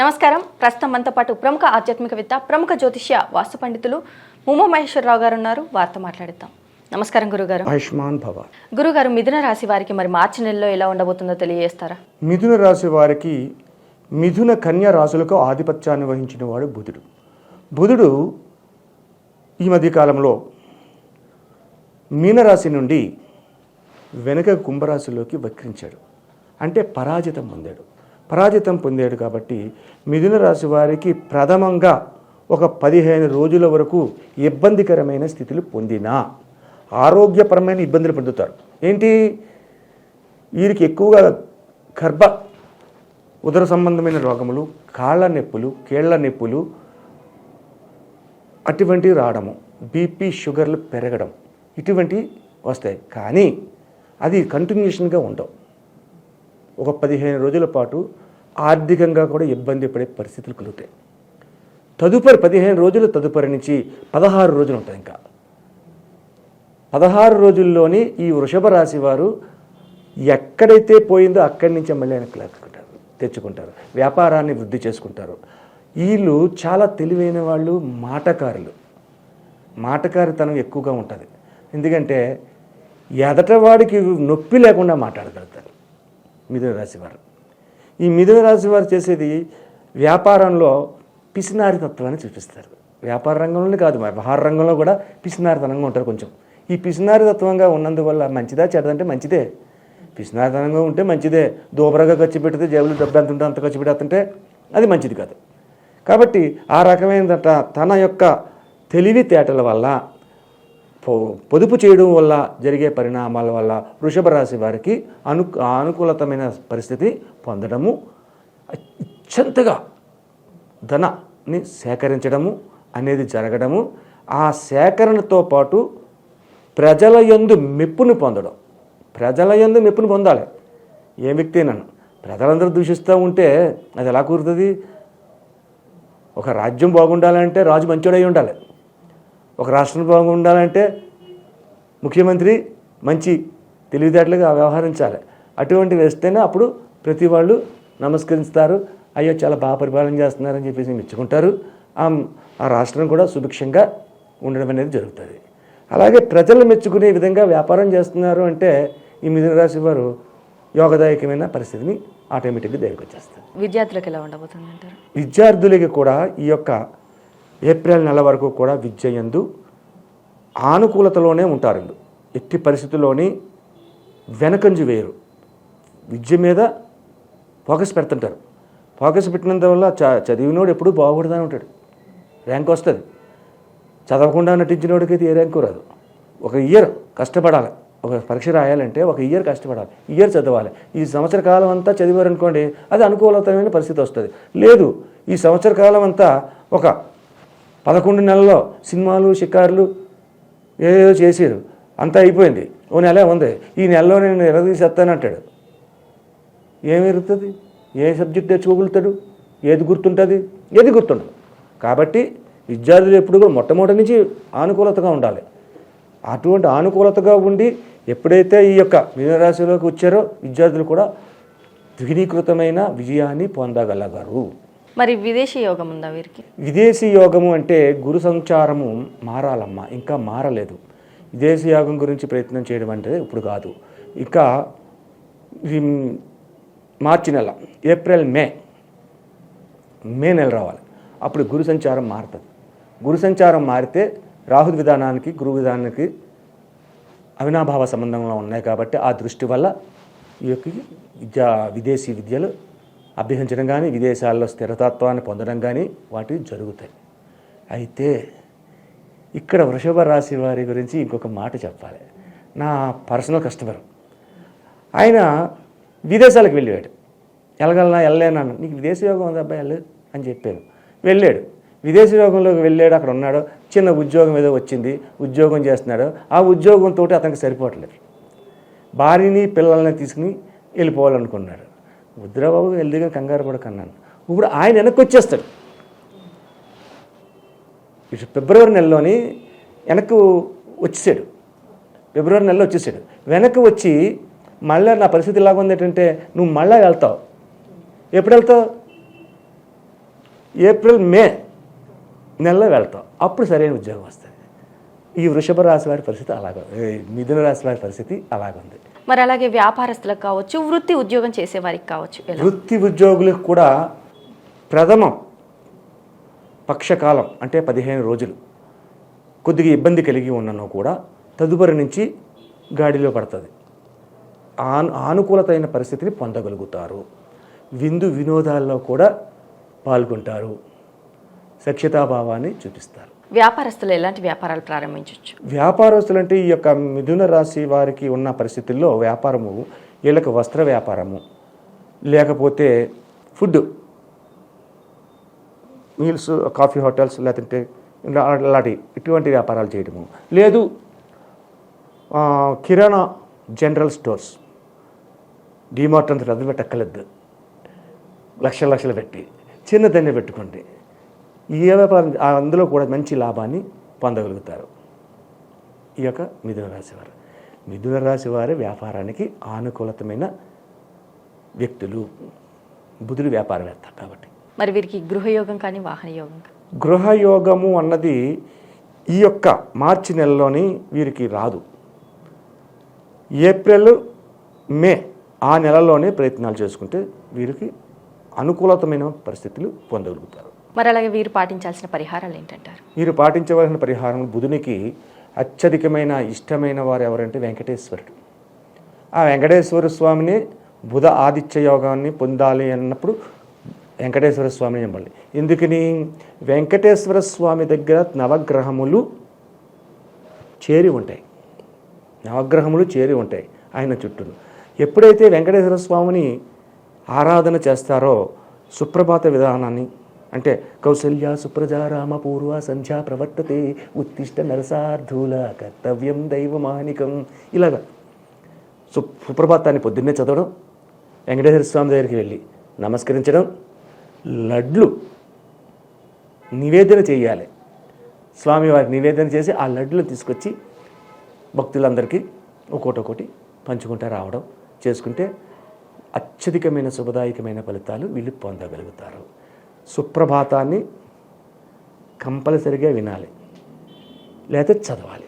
నమస్కారం. ప్రస్తుతం మనతో పాటు ప్రముఖ ఆధ్యాత్మికవేత్త ప్రముఖ జ్యోతిష్య వాస్తు పండితులు ముమ్మ మహేశ్వరరావు గారు ఉన్నారు. వారితో మాట్లాడిద్దాం. నమస్కారం గురుగారు. ఆయుష్మాన్ భవ. గురుగారు మిథున రాశి వారికి మరి మార్చి నెలలో ఎలా ఉండబోతుందో తెలియజేస్తారా? మిథున రాశి వారికి మిథున కన్య రాశులకు ఆధిపత్యాన్ని వహించిన వాడు బుధుడు. బుధుడు ఈ మధ్యకాలంలో మీనరాశి నుండి వెనక కుంభరాశిలోకి వక్రించాడు. అంటే పరాజితం పొందాడు. పరాజితం పొందాడు కాబట్టి మిథున రాశి వారికి ప్రథమంగా ఒక పదిహేను రోజుల వరకు ఇబ్బందికరమైన స్థితులు పొందినా ఆరోగ్యపరమైన ఇబ్బందులు పొందుతారు. ఏంటి? వీరికి ఎక్కువగా గర్భ ఉదర సంబంధమైన రోగములు కాళ్ళ నొప్పులు కీళ్ళ నొప్పులు అటువంటివి రావడము బీపీ షుగర్లు పెరగడం ఇటువంటివి వస్తాయి. కానీ అది కంటిన్యూషన్గా ఉండవు. ఒక పదిహేను రోజుల పాటు ఆర్థికంగా కూడా ఇబ్బంది పడే పరిస్థితులు కలుగుతాయి. తదుపరి పదిహేను రోజులు తదుపరి నుంచి పదహారు రోజులు ఉంటాయి ఇంకా. పదహారు రోజుల్లోని ఈ వృషభ రాశి వారు ఎక్కడైతే పోయిందో అక్కడి నుంచి మళ్ళీ ఆయన లాక్కుంటారు తెచ్చుకుంటారు వ్యాపారాన్ని వృద్ధి చేసుకుంటారు. వీళ్ళు చాలా తెలివైన వాళ్ళు మాటకారులు. మాటకారితనం ఎక్కువగా ఉంటుంది. ఎందుకంటే ఎదటవాడికి నొప్పి లేకుండా మాట్లాడగలుగుతారు. మిథున రాశివారు ఈ మిథున రాశివారు చేసేది వ్యాపారంలో పిసినారి తత్వాన్ని చూపిస్తారు. వ్యాపార రంగంలోనే కాదు వ్యవహార రంగంలో కూడా పిసినారితనంగా ఉంటారు కొంచెం. ఈ పిసినారితత్వంగా ఉన్నందువల్ల మంచిదా చెడదంటే మంచిదే. పిసినారితనంగా ఉంటే మంచిదే. దూబరగా ఖర్చు పెడితే జేబులు డబ్బు ఎంత ఉంటే అంత ఖర్చు పెడుతుంటే అది మంచిది కాదు. కాబట్టి ఆ రకమైన తన యొక్క తెలివితేటల వల్ల పొదుపు చేయడం వల్ల జరిగే పరిణామాల వల్ల వృషభ రాశి వారికి అను అనుకూలతమైన పరిస్థితి పొందడము అత్యంతగా ధనాన్ని సేకరించడము అనేది జరగడము ఆ సేకరణతో పాటు ప్రజల యందు మెప్పును పొందడం. ప్రజల యందు మెప్పును పొందాలి. ఏ వ్యక్తి నన్ను ప్రజలందరూ దూషిస్తూ ఉంటే అది ఎలా కుదురుతుంది? ఒక రాజ్యం బాగుండాలంటే రాజు మంచోడై ఉండాలి. ఒక రాష్ట్రం బాగుండాలంటే ముఖ్యమంత్రి మంచి తెలివితేటలుగా వ్యవహరించాలి. అటువంటి వేస్తేనే అప్పుడు ప్రతి వాళ్ళు నమస్కరిస్తారు. అయ్యో చాలా బాగా పరిపాలన చేస్తున్నారని చెప్పేసి మెచ్చుకుంటారు. ఆ ఆ రాష్ట్రం కూడా సుభిక్షంగా ఉండడం అనేది జరుగుతుంది. అలాగే ప్రజలు మెచ్చుకునే విధంగా వ్యాపారం చేస్తున్నారు అంటే ఈ మిథున రాశి వారు యోగదాయకమైన పరిస్థితిని ఆటోమేటిక్గా దగ్గరికి వచ్చేస్తారు విద్యార్థులకు ఎలా ఉండబోతుంది అంటారు విద్యార్థులకి కూడా ఈ యొక్క ఏప్రిల్ నెల వరకు కూడా విద్య యందు ఆనుకూలతలోనే ఉంటారు ఎట్టి పరిస్థితుల్లోని వెనకంజు వేయరు విద్య మీద ఫోకస్ పెడుతుంటారు. ఫోకస్ పెట్టినంత వల్ల చ చదివినోడు ఎప్పుడూ బాగుపడతానే ఉంటాడు. ర్యాంక్ వస్తుంది. చదవకుండా నటించినోడికైతే ఏ ర్యాంకు రాదు. ఒక ఇయర్ కష్టపడాలి. ఒక పరీక్ష రాయాలంటే ఒక ఇయర్ కష్టపడాలి. ఇయర్ చదవాలి. ఈ సంవత్సర కాలం అంతా చదివారనుకోండి అది అనుకూలతమైన పరిస్థితి వస్తుంది. లేదు ఈ సంవత్సర కాలం అంతా ఒక పదకొండు నెలల్లో సినిమాలు షికార్లు ఏదో చేశారు అంతా అయిపోయింది. ఓ నెల ఉంది. ఈ నెలలో నేను ఎరదీసేస్తానంటాడు ఏమి ఎరుగుతుంది? ఏ సబ్జెక్ట్ తెచ్చుకోగలుగుతాడు ఏది గుర్తుంటుంది? ఏది గుర్తుండదు. కాబట్టి విద్యార్థులు ఎప్పుడు కూడా మొట్టమొదటి నుంచి ఆనుకూలతగా ఉండాలి. అటువంటి ఆనుకూలతగా ఉండి ఎప్పుడైతే ఈ యొక్క మీనరాశిలోకి వచ్చారో విద్యార్థులు కూడా ద్వినీకృతమైన విజయాన్ని పొందగలగరు. మరి విదేశీ యోగం ఉందా వీరికి? విదేశీ యోగము అంటే గురు సంచారము మారాలమ్మా ఇంకా మారలేదు. విదేశీ యోగం గురించి ప్రయత్నం చేయడం అంటే ఇప్పుడు కాదు. ఇంకా మార్చి నెల ఏప్రిల్ మే మే నెల రావాలి. అప్పుడు గురు సంచారం మారుతుంది. గురు సంచారం మారితే రాహు విధానానికి గురు విధానానికి అవినాభావ సంబంధంలో ఉన్నాయి కాబట్టి ఆ దృష్టి వల్ల ఈ యొక్క విద్యా విదేశీ విద్యలు అభ్యసించడం కానీ విదేశాల్లో స్థిరతత్వాన్ని పొందడం కానీ వాటివి జరుగుతాయి. అయితే ఇక్కడ వృషభ రాశి వారి గురించి ఇంకొక మాట చెప్పాలి. నా పర్సనల్ కస్టమర్. ఆయన విదేశాలకు వెళ్ళాడు వెళ్ళగలనా వెళ్ళలేనన్నా నీకు విదేశీ యోగం ఉంది అబ్బాయి? వెళ్ళు అని చెప్పాను. వెళ్ళాడు. విదేశీ యోగంలోకి వెళ్ళాడు అక్కడ ఉన్నాడు. చిన్న ఉద్యోగం ఏదో వచ్చింది ఉద్యోగం చేస్తున్నాడు. ఆ ఉద్యోగంతో అతనికి సరిపోవట్లేదు. భార్యని పిల్లల్ని తీసుకుని వెళ్ళిపోవాలనుకున్నాడు. వద్దురాబాబు ఎల్దిగా కంగారు పడకన్నాను. ఇప్పుడు ఆయన వెనక్కి వచ్చేస్తాడు. ఇటు ఫిబ్రవరి నెలలోని వెనక్కు వచ్చేసాడు. ఫిబ్రవరి నెలలో వచ్చేసాడు. వెనక్కి వచ్చి మళ్ళీ నా పరిస్థితి ఇలాగ ఉంది ఏంటంటే నువ్వు మళ్ళీ వెళ్తావు. ఎప్పుడు వెళ్తావు? ఏప్రిల్ మే నెలలో వెళ్తావు. అప్పుడు సరైన ఉద్యోగం వస్తుంది. ఈ వృషభ రాశి వారి పరిస్థితి అలాగ మిథున రాశి వారి పరిస్థితి అలాగుంది. మరి అలాగే వ్యాపారస్తులకు కావచ్చు వృత్తి ఉద్యోగం చేసే వారికి కావచ్చు వృత్తి ఉద్యోగులకు కూడా ప్రథమం పక్షకాలం అంటే పదిహేను రోజులు. కొద్దిగా ఇబ్బంది కలిగి ఉన్నను కూడా తదుపరి నుంచి గాడిలో పడుతుంది. ఆను ఆనుకూలతైన పరిస్థితిని పొందగలుగుతారు. విందు వినోదాల్లో కూడా పాల్గొంటారు. సఖ్యతాభావాన్ని చూపిస్తారు. వ్యాపారస్తులు ఎలాంటి వ్యాపారాలు ప్రారంభించవచ్చు వ్యాపారస్తులు అంటే ఈ యొక్క మిథున రాశి వారికి ఉన్న పరిస్థితుల్లో వ్యాపారము వీళ్ళకి వస్త్ర వ్యాపారము లేకపోతే ఫుడ్ మీల్స్ కాఫీ హోటల్స్ లేదంటే అలాంటి ఇటువంటి వ్యాపారాలు చేయడము. లేదు కిరాణా జనరల్ స్టోర్స్ డిమార్ట్ అంత రద్దు పెట్టక్కర్లేదు. లక్షల లక్షలు పెట్టి చిన్నదాన్ని పెట్టుకోండి. ఏ వ్యాపారం అందులో కూడా మంచి లాభాన్ని పొందగలుగుతారు. ఈ యొక్క మిథున రాశి వారు. మిథున రాశి వారి వ్యాపారానికి ఆనుకూలతమైన వ్యక్తులు బుధుడు వ్యాపారవేత్త కాబట్టి. మరి వీరికి గృహయోగం కానీ వాహన యోగం గృహయోగము అన్నది ఈ యొక్క మార్చి నెలలోని వీరికి రాదు. ఏప్రిల్ మే ఆ నెలలోనే ప్రయత్నాలు చేసుకుంటే వీరికి అనుకూలతమైన పరిస్థితులు పొందగలుగుతారు. మరి అలాగే వీరు పాటించాల్సిన పరిహారాలు ఏంటంటారు? మీరు పాటించవలసిన పరిహారం బుధునికి అత్యధికమైన ఇష్టమైన వారు ఎవరంటే వెంకటేశ్వరుడు. ఆ వెంకటేశ్వర స్వామిని బుధ ఆదిత్య యోగాన్ని పొందాలి అన్నప్పుడు వెంకటేశ్వర స్వామిని చెప్పాలి ఎందుకని? వెంకటేశ్వర స్వామి దగ్గర నవగ్రహములు చేరి ఉంటాయి. నవగ్రహములు చేరి ఉంటాయి ఆయన చుట్టూ ఎప్పుడైతే వెంకటేశ్వర స్వామిని ఆరాధన చేస్తారో సుప్రభాత విధానాన్ని అంటే కౌసల్య సుప్రజా రామ పూర్వ సంధ్యా ప్రవర్తతే ఉత్తిష్ట నరసార్థూల కర్తవ్యం దైవమానికం. ఇలాగా సు సుప్రభాతాన్ని పొద్దున్నే చదవడం వెంకటేశ్వర స్వామి దగ్గరికి వెళ్ళి నమస్కరించడం లడ్లు నివేదన చేయాలి. స్వామివారికి నివేదన చేసి ఆ లడ్లు తీసుకొచ్చి భక్తులందరికీ ఒక్కోటి ఒకటి పంచుకుంటూ రావడం చేసుకుంటే అత్యధికమైన శుభదాయకమైన ఫలితాలు వీళ్ళు పొందగలుగుతారు. సుప్రభాతాన్ని కంపల్సరిగా వినాలి. లేకపోతే చదవాలి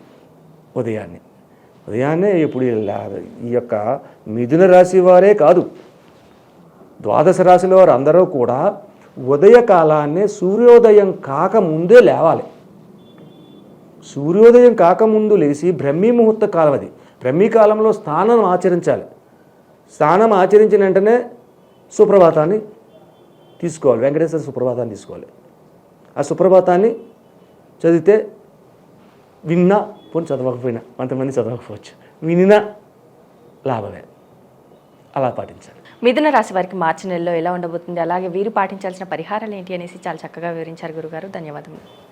ఉదయాన్నే. ఉదయాన్నే ఇప్పుడు ఈ యొక్క మిథున రాశి వారే కాదు. ద్వాదశ రాశుల వారు అందరూ కూడా ఉదయకాలాన్నే సూర్యోదయం కాకముందే లేవాలి. సూర్యోదయం కాకముందు లేచి బ్రహ్మీ ముహూర్త కాలం అది. బ్రహ్మీ కాలంలో స్నానం ఆచరించాలి. స్నానం ఆచరించిన వెంటనే సుప్రభాతాన్ని తీసుకోవాలి. వెంకటేశ్వర సుప్రభాతాన్ని తీసుకోవాలి. ఆ సుప్రభాతాన్ని చదివితే విన్నా పోనీ చదవకపోయినా కొంతమంది చదవకపోవచ్చు. వినినా లాభమే. అలా పాటించాలి. మిథున రాశి వారికి మార్చి నెలలో ఎలా ఉండబోతుంది? అలాగే వీరు పాటించాల్సిన పరిహారాలు ఏంటి అనేసి చాలా చక్కగా వివరించారు గురుగారు. ధన్యవాదములు.